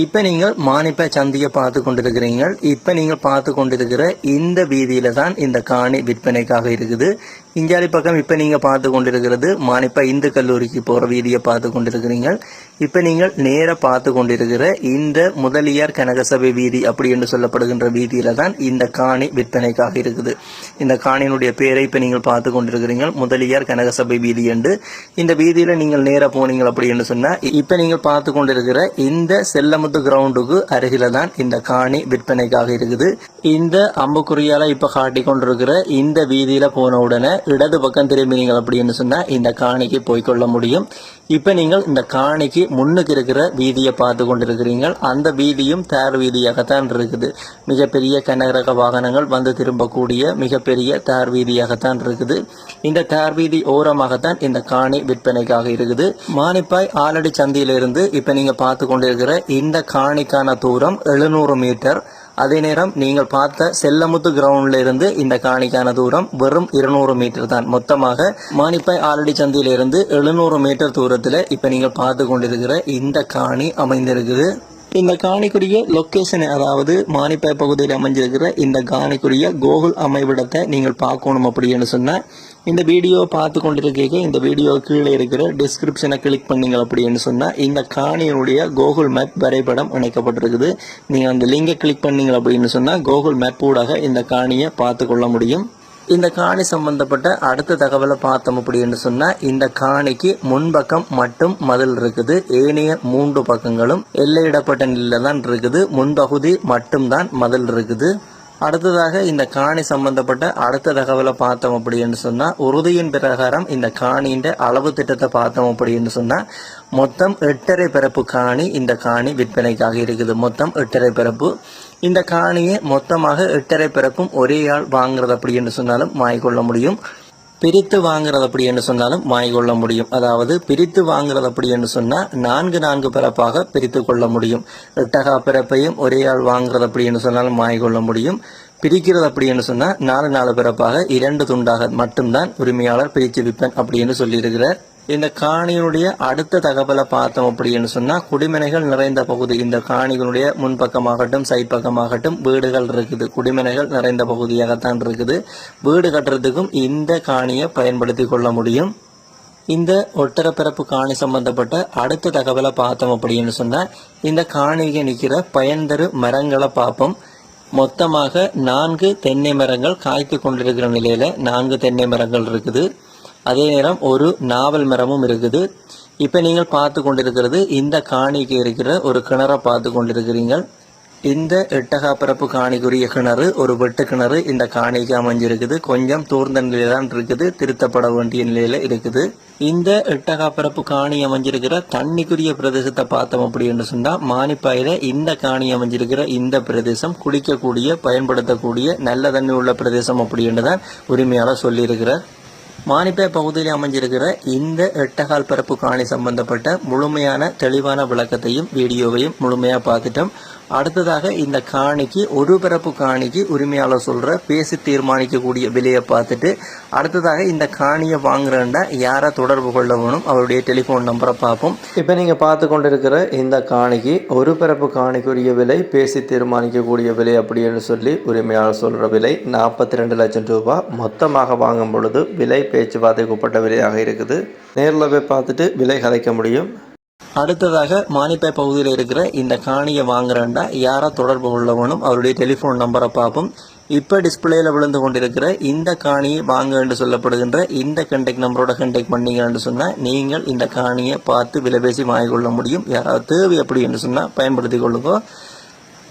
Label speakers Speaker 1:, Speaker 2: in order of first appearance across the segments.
Speaker 1: இப்போ நீங்கள் மானிப்ப சந்தியை பார்த்து கொண்டிருக்கிறீங்க இப்போ நீங்கள் பார்த்து கொண்டிருக்கிற இந்த வீதியில் தான் இந்த காணி விற்பனைக்காக இருக்குது. இஞ்சாலி பக்கம் இப்போ நீங்கள் பார்த்து கொண்டிருக்கிறது மானிப்ப இந்து கல்லூரிக்கு போகிற வீதியை பார்த்து கொண்டிருக்கிறீங்க இப்போ நீங்கள் நேராக பார்த்து கொண்டிருக்கிற இந்த முதலியார் கனகசபை வீதி அப்படி என்று சொல்லப்படுகின்ற வீதியில் தான் இந்த காணி விற்பனைக்காக இருக்குது. இந்த காணியினுடைய பேரை இப்போ நீங்கள் பார்த்து கொண்டிருக்கிறீங்க முதலியார் கனகசபை வீதி என்று. இந்த வீதியில் நீங்கள் நேராக போனீங்கள் அப்படி என்று சொன்னால் இப்போ நீங்கள் பார்த்து கொண்டிருக்கிற இந்த செல்லம் கிராமத்து கிரவுண்டுக்கு அருகில தான் இந்த காணி விற்பனைக்காக இருக்குது. இந்த அம்புக்குறியால இப்ப காட்டி கொண்டிருக்கிற இந்த வீதியில போன உடனே இடது பக்கம் திரும்பினீங்க அப்படின்னு சொன்னா இந்த காணிக்கு போய்க்கொள்ள முடியும். இப்ப நீங்கள் இந்த காணிக்கு முன்னுக்கு இருக்கிற வீதியை பார்த்து கொண்டிருக்கிறீங்க அந்த வீதியும் தேர் வீதியாகத்தான் இருக்குது. மிகப்பெரிய கனரக வாகனங்கள் வந்து திரும்பக்கூடிய மிகப்பெரிய தேர் வீதியாகத்தான் இருக்குது. இந்த தேர் வீதி ஓரமாகத்தான் இந்த காணி விற்பனைக்காக இருக்குது. மானிப்பாய் ஆலடி சந்தியிலிருந்து இப்ப நீங்க பார்த்து கொண்டிருக்கிற இந்த இந்த காணிக்கான தூரம் எழுநூறு மீட்டர். அதே நேரம் நீங்கள் பார்த்த செல்லமுத்து கிரவுண்ட்ல இருந்து இந்த காணிக்கான தூரம் வெறும் இருநூறு மீட்டர் தான். மொத்தமாக மானிப்பாய் ஆலடி சந்தியிலிருந்து எழுநூறு மீட்டர் தூரத்தில் இப்போ நீங்கள் பார்த்து கொண்டிருக்கிற இந்த காணி அமைந்திருக்குது. இந்த காணிக்குரிய லொக்கேஷன் அதாவது மானிப்பாய் பகுதியில் அமைஞ்சிருக்கிற இந்த காணிக்குரிய கோகுல் அமைவிடத்தை நீங்கள் பார்க்கணும் அப்படின்னு சொன்னால் இந்த வீடியோ பார்த்து கொண்டிருக்கீங்க இந்த வீடியோ கீழே இருக்கிற டிஸ்கிரிப்ஷனை கிளிக் பண்ணீங்க அப்படின்னு சொன்னால் இந்த காணியினுடைய கோகுல் மேப் வரைபடம் இணைக்கப்பட்டிருக்குது. நீங்கள் அந்த லிங்கை கிளிக் பண்ணீங்க அப்படின்னு சொன்னால் கோகுல் மேப் ஊடாக இந்த காணியை பார்த்து கொள்ள முடியும். இந்த காணி சம்பந்தப்பட்ட அடுத்த தகவலை பார்த்தோம் அப்படின்னு சொன்னா இந்த காணிக்கு முன்பக்கம் மட்டும் மதில் இருக்குது. ஏனைய மூன்று பக்கங்களும் எல்லையிடப்பட்ட நிலையில தான் இருக்குது. முன்பகுதி மட்டும்தான் மதில் இருக்குது. அடுத்ததாக இந்த காணி சம்பந்தப்பட்ட அடுத்த தகவலை பார்த்தோம் அப்படின்னு சொன்னால் உறுதியின் பிரகாரம் இந்த காணியின் அளவு திட்டத்தை பார்த்தோம் அப்படின்னு சொன்னால் மொத்தம் எட்டரை பிறப்பு காணி இந்த காணி விற்பனைக்காக இருக்குது. மொத்தம் எட்டரை பிறப்பு. இந்த காணியை மொத்தமாக எட்டரை பிறப்பும் ஒரே ஆள் வாங்குறது அப்படி என்று சொன்னாலும் வாங்கிக்கொள்ள முடியும். பிரித்து வாங்குறது அப்படி என்று சொன்னாலும் வாங்கிக்கொள்ள முடியும். அதாவது பிரித்து வாங்குறது அப்படி என்று சொன்னால் நான்கு நான்கு பிறப்பாக பிரித்து கொள்ள முடியும். எட்டகா பிறப்பையும் ஒரே ஆள் வாங்குறது அப்படி என்று சொன்னாலும் வாங்கிக்கொள்ள முடியும். பிரிக்கிறது அப்படி என்று சொன்னால் நாலு நாலு பிறப்பாக இரண்டு துண்டாக மட்டும்தான் உரிமையாளர் பிரித்து விற்பன் அப்படின்னு சொல்லியிருக்கிறார். இந்த காணியினுடைய அடுத்த தகவலை பார்த்தோம் அப்படின்னு சொன்னா குடிமனைகள் நிறைந்த பகுதி. இந்த காணிகளுடைய முன்பக்கமாகட்டும் சைட் பக்கமாகட்டும் வீடுகள் இருக்குது. குடிமனைகள் நிறைந்த பகுதியாகத்தான் இருக்குது. வீடு கட்டுறதுக்கும் இந்த காணியை பயன்படுத்தி கொள்ள முடியும். இந்த ஒட்டரப்பிறப்பு காணி சம்பந்தப்பட்ட அடுத்த தகவலை பார்த்தோம் அப்படின்னு சொன்னா இந்த காணிக்கு நிற்கிற பயன்தரு மரங்களை பார்ப்போம். மொத்தமாக நான்கு தென்னை மரங்கள் காய்த்து கொண்டிருக்கிற நிலையில நான்கு தென்னை மரங்கள் இருக்குது. அதே நேரம் ஒரு நாவல் மரமும் இருக்குது. இப்போ நீங்கள் பார்த்து கொண்டிருக்கிறது இந்த காணிக்கு இருக்கிற ஒரு கிணறை பார்த்து கொண்டிருக்கிறீர்கள். இந்த எட்டகா காணிக்குரிய கிணறு ஒரு வெட்டு கிணறு இந்த காணிக்கு அமைஞ்சிருக்குது. கொஞ்சம் தூர்ந்த நிலையில தான் இருக்குது திருத்தப்பட வேண்டிய நிலையில இருக்குது. இந்த எட்டகா காணி அமைஞ்சிருக்கிற தண்ணிக்குரிய பிரதேசத்தை பார்த்தோம் அப்படின்னு சொன்னா மானிப்பாயில இந்த காணி அமைஞ்சிருக்கிற இந்த பிரதேசம் குடிக்கக்கூடிய பயன்படுத்தக்கூடிய நல்ல தண்ணி உள்ள பிரதேசம் அப்படின்னு தான் உரிமையாளர் சொல்லியிருக்கிறார். மானிப்பே பகுதியில் அமைஞ்சிருக்கிற இந்த எட்டகால் பரப்பு காணி சம்பந்தப்பட்ட முழுமையான தெளிவான விளக்கத்தையும் வீடியோவையும் முழுமையாக பார்த்துட்டோம். அடுத்ததாக இந்த காணிக்கு ஒரு பிறப்பு காணிக்கு உரிமையாளர் சொல்கிற பேசி தீர்மானிக்கக்கூடிய விலையை பார்த்துட்டு அடுத்ததாக இந்த காணியை வாங்குறேன்டா யாரை தொடர்பு கொள்ள வேணும் அவருடைய டெலிஃபோன் நம்பரை பார்ப்போம். இப்போ நீங்கள் பார்த்து கொண்டிருக்கிற இந்த காணிக்கு ஒரு பிறப்பு காணிக்குரிய விலை பேசி தீர்மானிக்கக்கூடிய விலை அப்படின்னு சொல்லி உரிமையாளர் சொல்கிற விலை நாற்பத்தி ரெண்டு லட்சம் ரூபாய் மொத்தமாக வாங்கும் பொழுது விலை பேச்சுவார்த்தைக்கு உட்பட்ட விலையாக இருக்குது. நேரில் போய் பார்த்துட்டு விலை கதைக்க முடியும். அடுத்ததாக மானிப்பாய் பகுதியில் இருக்கிற இந்த காணியை வாங்குறேன்டா யாரை தொடர்பு கொள்ளவனும் அவருடைய டெலிஃபோன் நம்பரை பார்ப்போம். இப்போ டிஸ்பிளேயில் விழுந்து கொண்டிருக்கிற இந்த காணியை வாங்க என்று சொல்லப்படுகின்ற இந்த கண்டெக்ட் நம்பரோட கண்டெக்ட் பண்ணீங்கன்னு சொன்னால் நீங்கள் இந்த காணியை பார்த்து விலை பேசி வாங்கிக்கொள்ள முடியும். யாராவது தேவை அப்படி என்று சொன்னால் பயன்படுத்தி கொள்ளுங்க.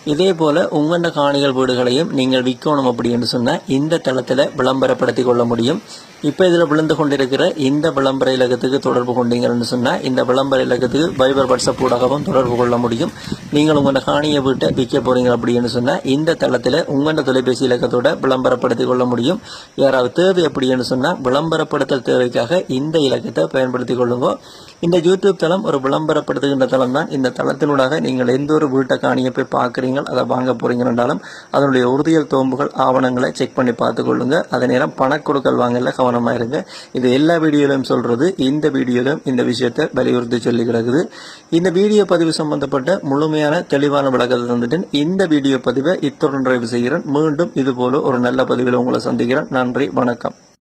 Speaker 1: இதே போல உங்கண்ட காணிகள் வீடுகளையும் நீங்கள் விற்கணும் அப்படி என்று சொன்னால் இந்த தளத்தில் விளம்பரப்படுத்தி கொள்ள முடியும். இப்போ இதில் விழுந்து கொண்டிருக்கிற இந்த விளம்பர இலக்கத்துக்கு தொடர்பு கொண்டீங்கன்னு சொன்னால் இந்த விளம்பர இலக்கத்துக்கு வைபர் வாட்ஸ்அப் ஊடகமும் தொடர்பு கொள்ள முடியும். நீங்கள் உங்களோட காணியை வீட்டை விற்க போகிறீங்க அப்படின்னு சொன்னால் இந்த தளத்தில் உங்களோட தொலைபேசி இலக்கத்தோட விளம்பரப்படுத்தி கொள்ள முடியும். யாராவது தேவை அப்படின்னு சொன்னால் விளம்பரப்படுத்தல் தேவைக்காக இந்த இலக்கத்தை பயன்படுத்தி கொள்ளுங்க. இந்த யூடியூப் தளம் ஒரு விளம்பரப்படுத்துகின்ற தளம் தான் இந்த தளத்தினூடாக நீங்கள் எந்த ஒரு வீட்டை காணியை போய் பார்க்குறீங்க போறீங்க அதை வாங்க போறீங்கன்னாலும் அதனுடைய உறுதியல் தோம்புகள் ஆவணங்களை செக் பண்ணி பார்த்துக்கொள்ளுங்க. அதே நேரம் பணக்கொடுக்கல் வாங்கல கவனமாக இருங்க. இது எல்லா வீடியோலையும் சொல்றது இந்த வீடியோலையும் இந்த விஷயத்தை வலியுறுத்தி சொல்லி கிடக்குது. இந்த வீடியோ பதிவு சம்பந்தப்பட்ட முழுமையான தெளிவான விளக்கத்தை தந்துட்டேன். இந்த வீடியோ பதிவை இத்துடன் நிறைவு செய்கிறேன். மீண்டும் இது போல ஒரு நல்ல பதிவில் உங்களை சந்திக்கிறேன். நன்றி வணக்கம்.